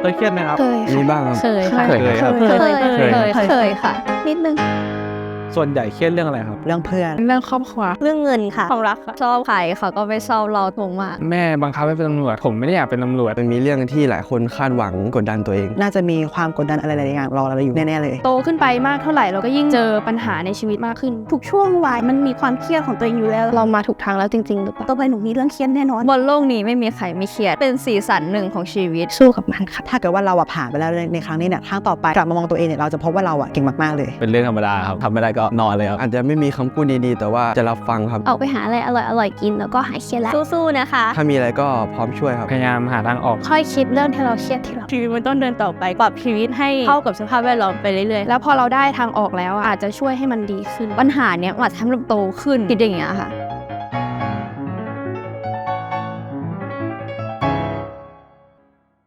เคยเครียดไหมครับ เคยมีค่ะบ้างครับ เคยค่ะเคยครับเคยเคยเคยเคยค่ะ นิดนึง ส่วนใหญ่เครียดเรื่องอะไรครับ เรื่องเพื่อนเรื่องครอบครัว เรื่องเงินค่ะความรักค่ะชอบใครเขาก็ไม่ชอบเราตรงมากแม่บังคับให้เป็นตำรวจผมไม่ได้อยากเป็นตำรวจมันมีเรื่องที่หลายคนคาดหวังกดดันตัวเอง น่าจะมีความกดดันอะไรหลายๆอย่างรอเราอยู่แน่ๆเลย โตขึ้นไปมากเท่าไหร่เราก็ยิ่งเจอปัญหาในชีวิตมากขึ้น ทุกช่วงวัยมันมีความเครียดของตัวเองอยู่แล้ว เรามาถูกทางแล้วจริงๆหรือเปล่าต่อไปหนูมีเรื่องเครียดแน่นอนบนโลกนี้ไม่มีใครไม่เครียดเป็นสีสันหนึ่งของชีวิตสู้กับมันค่ะถ้าเกิดว่าเราอะผ่านไปแล้วในในครั้งนี้เนี่ยครั้งต่อไปกลับมามองตัวเองเนี่ยเราจะพบว่าเราอะเก่งมากๆเลย เป็นเรื่องธรรมดาครับทำไม่ได้ก็นอนเลยครับอาจจะไม่มีคำพูดดีๆ แต่ว่าจะรับฟังครับ ออกไปหาอะไรอร่อยๆ กินแล้วก็หายเครียดแล้วสู้ๆนะคะ ถ้ามีอะไรก็พร้อมช่วยครับ พยายามหาทางออก ค่อยคิดเรื่องที่เราเครียดทีหลัง ชีวิตมันต้องเดินต่อไปปรับชีวิตให้เข้ากับสภาพแวดล้อมไปเรื่อยๆ แล้วพอเราได้ทางออกแล้วอาจจะช่วยให้มันดีขึ้น ปัญหาเนี้ยอาจจะทำให้เราโตขึ้นคิดอย่างเงี้ยค่ะ